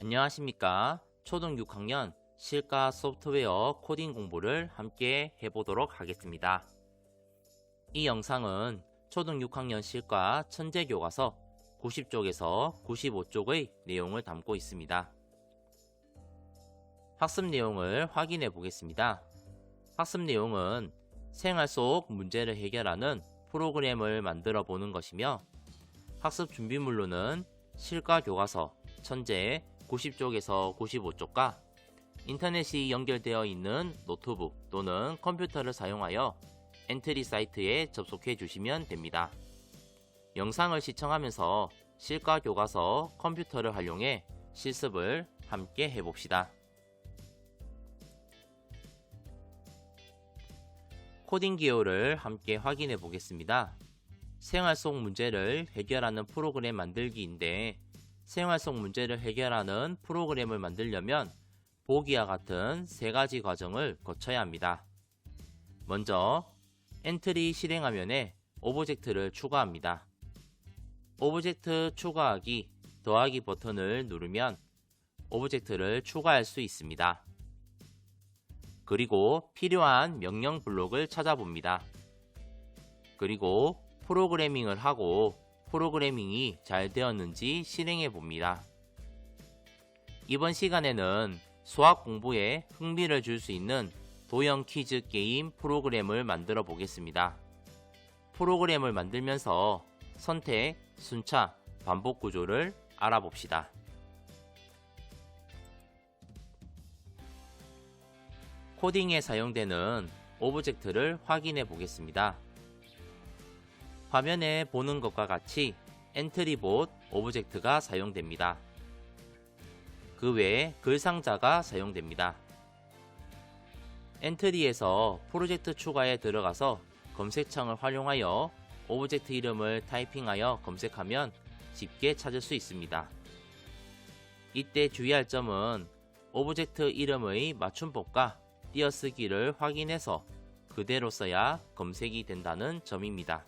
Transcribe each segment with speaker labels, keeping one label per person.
Speaker 1: 안녕하십니까. 초등 6학년 실가 소프트웨어 코딩 공부를 함께 해보도록 하겠습니다. 이 영상은 초등 6학년 실과 천재 교과서 90쪽에서 95쪽의 내용을 담고 있습니다. 학습 내용을 확인해 보겠습니다. 학습 내용은 생활 속 문제를 해결하는 프로그램을 만들어 보는 것이며 학습 준비물로는 실과 교과서 천재 90쪽에서 95쪽과 인터넷이 연결되어 있는 노트북 또는 컴퓨터를 사용하여 엔트리 사이트에 접속해 주시면 됩니다. 영상을 시청하면서 실과 교과서 컴퓨터를 활용해 실습을 함께 해봅시다. 코딩 기호를 함께 확인해 보겠습니다. 생활 속 문제를 해결하는 프로그램 만들기인데 생활 속 문제를 해결하는 프로그램을 만들려면 보기와 같은 세 가지 과정을 거쳐야 합니다. 먼저 엔트리 실행 화면에 오브젝트를 추가합니다. 오브젝트 추가하기, 더하기 버튼을 누르면 오브젝트를 추가할 수 있습니다. 그리고 필요한 명령 블록을 찾아봅니다. 그리고 프로그래밍을 하고 프로그래밍이 잘 되었는지 실행해 봅니다. 이번 시간에는 수학 공부에 흥미를 줄 수 있는 도형 퀴즈 게임 프로그램을 만들어 보겠습니다. 프로그램을 만들면서 선택, 순차, 반복 구조를 알아봅시다. 코딩에 사용되는 오브젝트를 확인해 보겠습니다. 화면에 보는 것과 같이 엔트리봇 오브젝트가 사용됩니다. 그 외에 글상자가 사용됩니다. 엔트리에서 프로젝트 추가에 들어가서 검색창을 활용하여 오브젝트 이름을 타이핑하여 검색하면 쉽게 찾을 수 있습니다. 이때 주의할 점은 오브젝트 이름의 맞춤법과 띄어쓰기를 확인해서 그대로 써야 검색이 된다는 점입니다.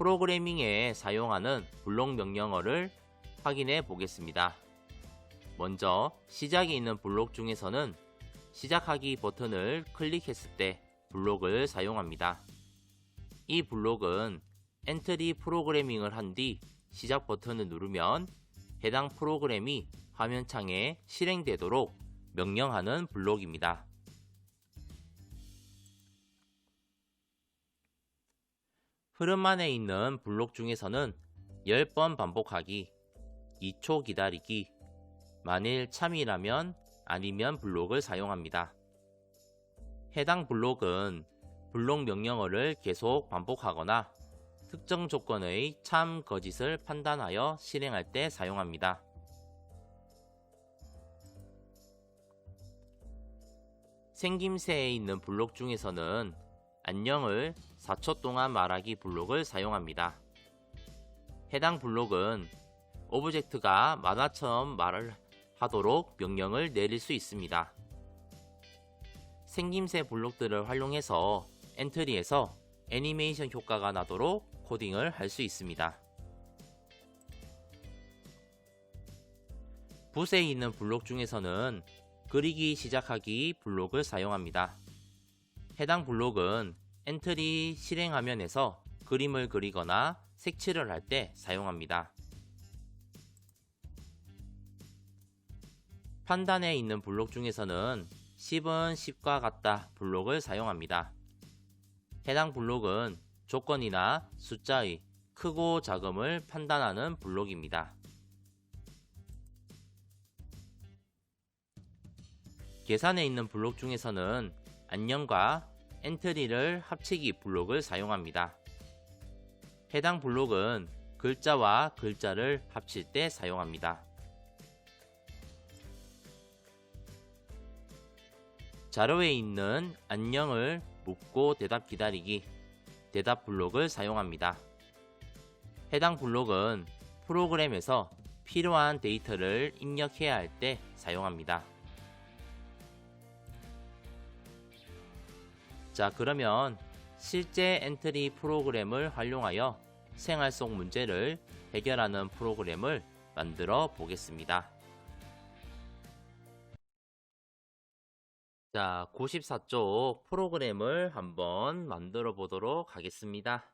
Speaker 1: 프로그래밍에 사용하는 블록 명령어를 확인해 보겠습니다. 먼저 시작이 있는 블록 중에서는 시작하기 버튼을 클릭했을 때 블록을 사용합니다. 이 블록은 엔트리 프로그래밍을 한 뒤 시작 버튼을 누르면 해당 프로그램이 화면창에 실행되도록 명령하는 블록입니다. 흐름 안에 있는 블록 중에서는 10번 반복하기, 2초 기다리기, 만일 참이라면 아니면 블록을 사용합니다. 해당 블록은 블록 명령어를 계속 반복하거나 특정 조건의 참 거짓을 판단하여 실행할 때 사용합니다. 생김새에 있는 블록 중에서는 안녕을 4초 동안 말하기 블록을 사용합니다. 해당 블록은 오브젝트가 만화처럼 말을 하도록 명령을 내릴 수 있습니다. 생김새 블록들을 활용해서 엔트리에서 애니메이션 효과가 나도록 코딩을 할 수 있습니다. 붓에 있는 블록 중에서는 그리기 시작하기 블록을 사용합니다. 해당 블록은 엔트리 실행 화면에서 그림을 그리거나 색칠을 할 때 사용합니다. 판단에 있는 블록 중에서는 10은 10과 같다 블록을 사용합니다. 해당 블록은 조건이나 숫자의 크고 작음을 판단하는 블록입니다. 계산에 있는 블록 중에서는 안녕과 엔트리를 합치기 블록을 사용합니다. 해당 블록은 글자와 글자를 합칠 때 사용합니다. 자료에 있는 안녕을 묻고 대답 기다리기 대답 블록을 사용합니다. 해당 블록은 프로그램에서 필요한 데이터를 입력해야 할 때 사용합니다. 자, 그러면 실제 엔트리 프로그램을 활용하여 생활 속 문제를 해결하는 프로그램을 만들어 보겠습니다. 자, 94쪽 프로그램을 한번 만들어 보도록 하겠습니다.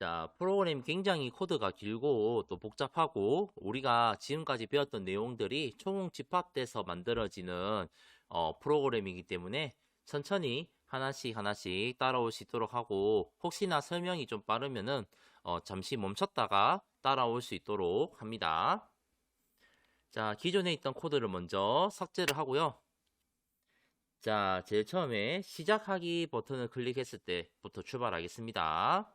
Speaker 1: 자, 프로그램 굉장히 코드가 길고 또 복잡하고 우리가 지금까지 배웠던 내용들이 총 집합돼서 만들어지는 어, 프로그램이기 때문에 천천히 하나씩 하나씩 따라올 수 있도록 하고 혹시나 설명이 좀 빠르면은 어, 잠시 멈췄다가 따라올 수 있도록 합니다. 자, 기존에 있던 코드를 먼저 삭제를 하고요. 자, 제일 처음에 시작하기 버튼을 클릭했을 때부터 출발하겠습니다.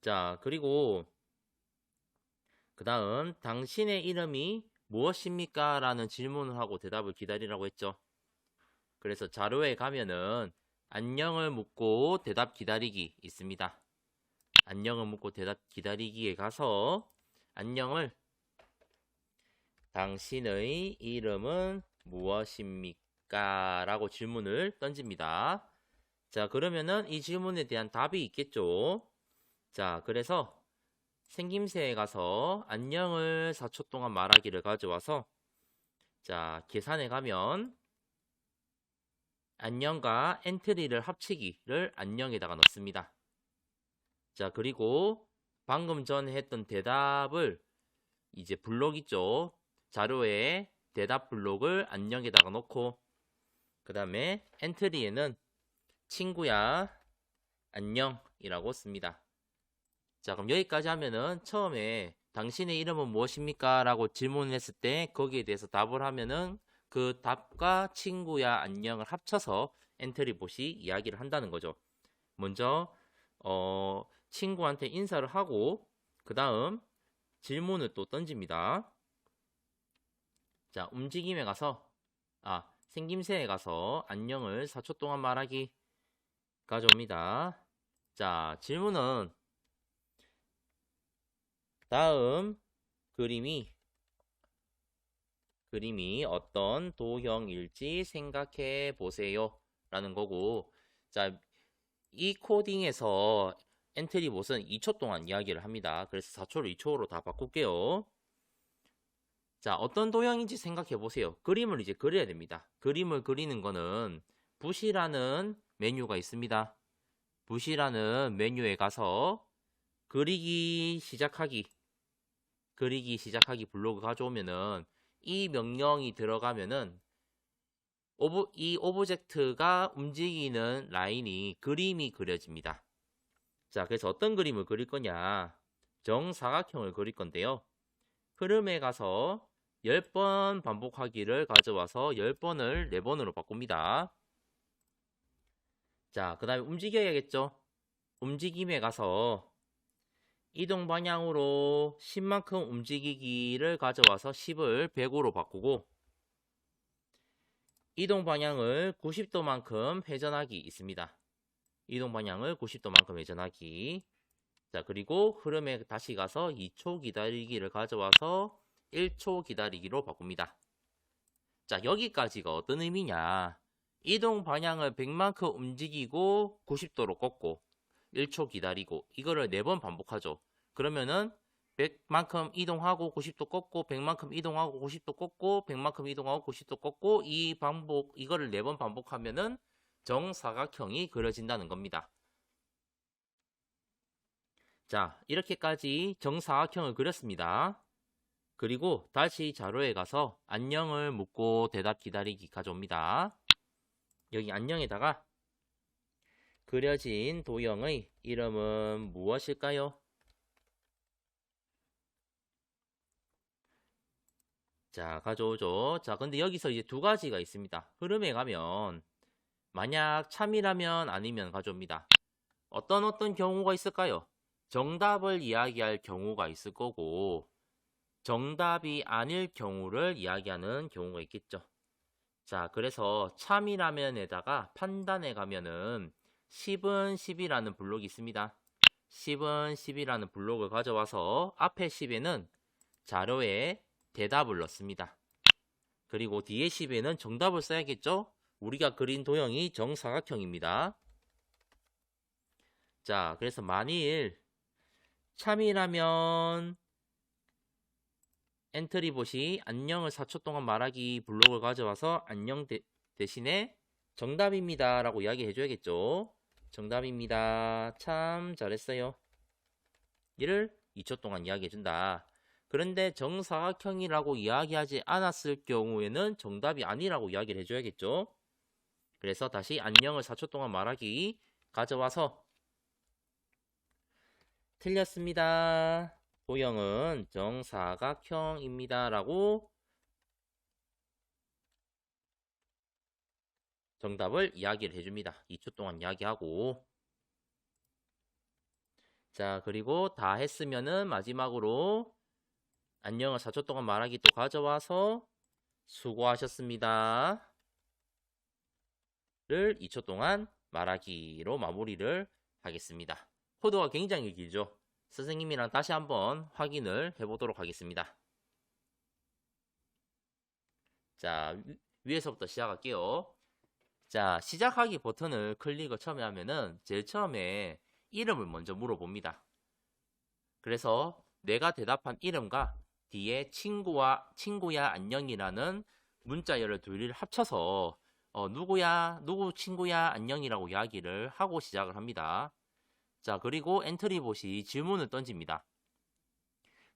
Speaker 1: 자, 그리고 그 다음 당신의 이름이 무엇입니까? 라는 질문을 하고 대답을 기다리라고 했죠. 그래서 자료에 가면은 안녕을 묻고 대답 기다리기 있습니다. 안녕을 묻고 대답 기다리기에 가서 안녕을 당신의 이름은 무엇입니까? 라고 질문을 던집니다. 자, 그러면은 이 질문에 대한 답이 있겠죠. 자, 그래서 생김새에 가서 안녕을 4초 동안 말하기를 가져와서 자, 계산에 가면 안녕과 엔트리를 합치기를 안녕에다가 넣습니다. 자, 그리고 방금 전에 했던 대답을 이제 블록 있죠. 자료에 대답 블록을 안녕에다가 넣고 그 다음에 엔트리에는 친구야 안녕이라고 씁니다. 자, 그럼 여기까지 하면은 처음에 당신의 이름은 무엇입니까? 라고 질문했을 때 거기에 대해서 답을 하면은 그 답과 친구야 안녕을 합쳐서 엔트리 봇이 이야기를 한다는 거죠. 먼저 어, 친구한테 인사를 하고 그 다음 질문을 또 던집니다. 자, 움직임에 가서 아, 생김새에 가서 안녕을 4초 동안 말하기 가져옵니다. 자, 질문은 다음 그림이 그림이 어떤 도형일지 생각해 보세요. 라는 거고, 자, 이 코딩에서 엔트리 봇은 2초 동안 이야기를 합니다. 그래서 4초를 2초로 다 바꿀게요. 자, 어떤 도형인지 생각해 보세요. 그림을 이제 그려야 됩니다. 그림을 그리는 거는 붓이라는 메뉴가 있습니다. 붓이라는 메뉴에 가서 그리기 시작하기 그리기 시작하기 블로그 가져오면은 이 명령이 들어가면은 오브, 이 오브젝트가 움직이는 라인이 그림이 그려집니다. 자, 그래서 어떤 그림을 그릴 거냐? 정사각형을 그릴 건데요. 흐름에 가서 10번 반복하기를 가져와서 10번을 4번으로 바꿉니다. 자, 그 다음에 움직여야겠죠? 움직임에 가서 이동 방향으로 10만큼 움직이기를 가져와서 10을 100으로 바꾸고 이동 방향을 90도만큼 회전하기 있습니다. 이동 방향을 90도만큼 회전하기 자 그리고 흐름에 다시 가서 2초 기다리기를 가져와서 1초 기다리기로 바꿉니다. 자 여기까지가 어떤 의미냐 이동 방향을 100만큼 움직이고 90도로 꺾고 1초 기다리고 이거를 4번 반복하죠. 그러면은 100만큼 이동하고 90도 꺾고 100만큼 이동하고 90도 꺾고 100만큼 이동하고 90도 꺾고 이 반복 이거를 4번 반복하면은 정사각형이 그려진다는 겁니다. 자, 이렇게까지 정사각형을 그렸습니다. 그리고 다시 자료에 가서 안녕을 묻고 대답 기다리기 가져옵니다. 여기 안녕에다가 그려진 도형의 이름은 무엇일까요? 자, 가져오죠. 자, 근데 여기서 이제 두 가지가 있습니다. 흐름에 가면, 만약 참이라면 아니면 가져옵니다. 어떤 어떤 경우가 있을까요? 정답을 이야기할 경우가 있을 거고, 정답이 아닐 경우를 이야기하는 경우가 있겠죠. 자, 그래서 참이라면에다가 판단에 가면은 10은 10이라는 블록이 있습니다. 10은 10이라는 블록을 가져와서 앞에 10에는 자료에 대답을 넣습니다. 그리고 뒤에 10에는 정답을 써야겠죠? 우리가 그린 도형이 정사각형입니다. 자, 그래서 만일 참이라면 엔트리봇이 안녕을 4초 동안 말하기 블록을 가져와서 안녕 대, 대신에 정답입니다 라고 이야기 해줘야겠죠 정답입니다 참 잘했어요 이를 2초 동안 이야기해준다 그런데 정사각형이라고 이야기하지 않았을 경우에는 정답이 아니라고 이야기를 해줘야겠죠 그래서 다시 안녕을 4초 동안 말하기 가져와서 틀렸습니다. 도형은 정사각형입니다. 라고 정답을 이야기를 해줍니다. 2초 동안 이야기하고 자 그리고 다 했으면은 마지막으로 안녕을 4초 동안 말하기 또 가져와서 수고하셨습니다. 를 2초 동안 말하기로 마무리를 하겠습니다. 코드가 굉장히 길죠. 선생님이랑 다시 한번 확인을 해보도록 하겠습니다. 자, 위에서부터 시작할게요. 자, 시작하기 버튼을 클릭을 처음에 하면은 제일 처음에 이름을 먼저 물어봅니다. 그래서 내가 대답한 이름과 뒤에 친구와 친구야 안녕이라는 문자열을 둘을 합쳐서 어, 누구야 누구 친구야 안녕이라고 이야기를 하고 시작을 합니다. 자, 그리고 엔트리봇이 질문을 던집니다.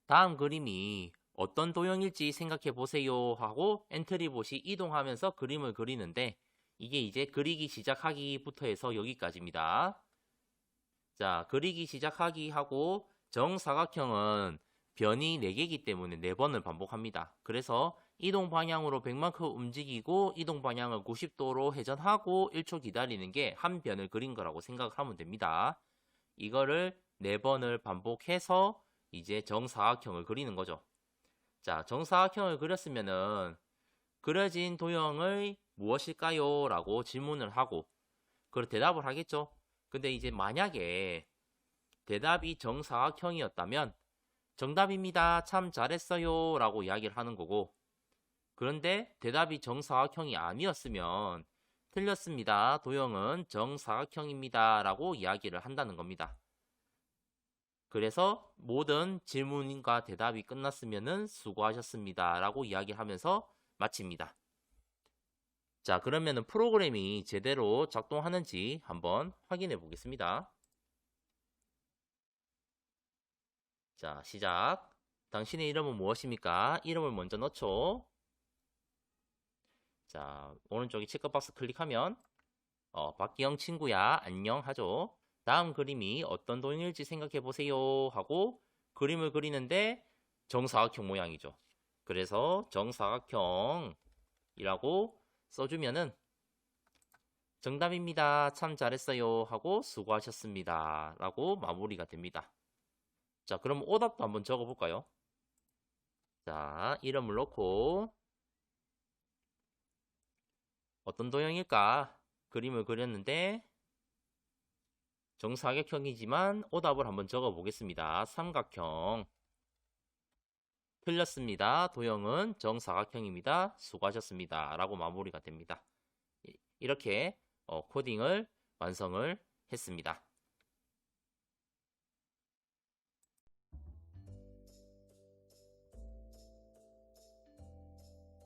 Speaker 1: 다음 그림이 어떤 도형일지 생각해 보세요 하고 엔트리봇이 이동하면서 그림을 그리는데 이게 이제 그리기 시작하기부터 해서 여기까지입니다. 자, 그리기 시작하기 하고 정사각형은 변이 4개이기 때문에 4번을 반복합니다. 그래서 이동 방향으로 100만큼 움직이고 이동 방향을 90도로 회전하고 1초 기다리는 게 한 변을 그린 거라고 생각하면 됩니다. 이거를 4번을 반복해서 이제 정사각형을 그리는 거죠. 자, 정사각형을 그렸으면은 그려진 도형의 무엇일까요? 라고 질문을 하고 그걸 대답을 하겠죠. 근데 이제 만약에 대답이 정사각형이었다면 정답입니다. 참 잘했어요. 라고 이야기를 하는 거고 그런데 대답이 정사각형이 아니었으면 틀렸습니다. 도형은 정사각형입니다. 라고 이야기를 한다는 겁니다. 그래서 모든 질문과 대답이 끝났으면 수고하셨습니다. 라고 이야기하면서 마칩니다. 자, 그러면 프로그램이 제대로 작동하는지 한번 확인해 보겠습니다. 자, 시작. 당신의 이름은 무엇입니까? 이름을 먼저 넣죠. 자, 오른쪽에 체크박스 클릭하면 어, 박기영 친구야 안녕 하죠. 다음 그림이 어떤 도형일지 생각해 보세요 하고 그림을 그리는데 정사각형 모양이죠. 그래서 정사각형이라고 써주면은 정답입니다. 참 잘했어요 하고 수고하셨습니다 라고 마무리가 됩니다. 자 그럼 오답도 한번 적어볼까요? 자 이름을 넣고 어떤 도형일까? 그림을 그렸는데 정사각형이지만 오답을 한번 적어 보겠습니다. 삼각형 틀렸습니다. 도형은 정사각형입니다. 수고하셨습니다. 라고 마무리가 됩니다. 이렇게 어, 코딩을 완성을 했습니다.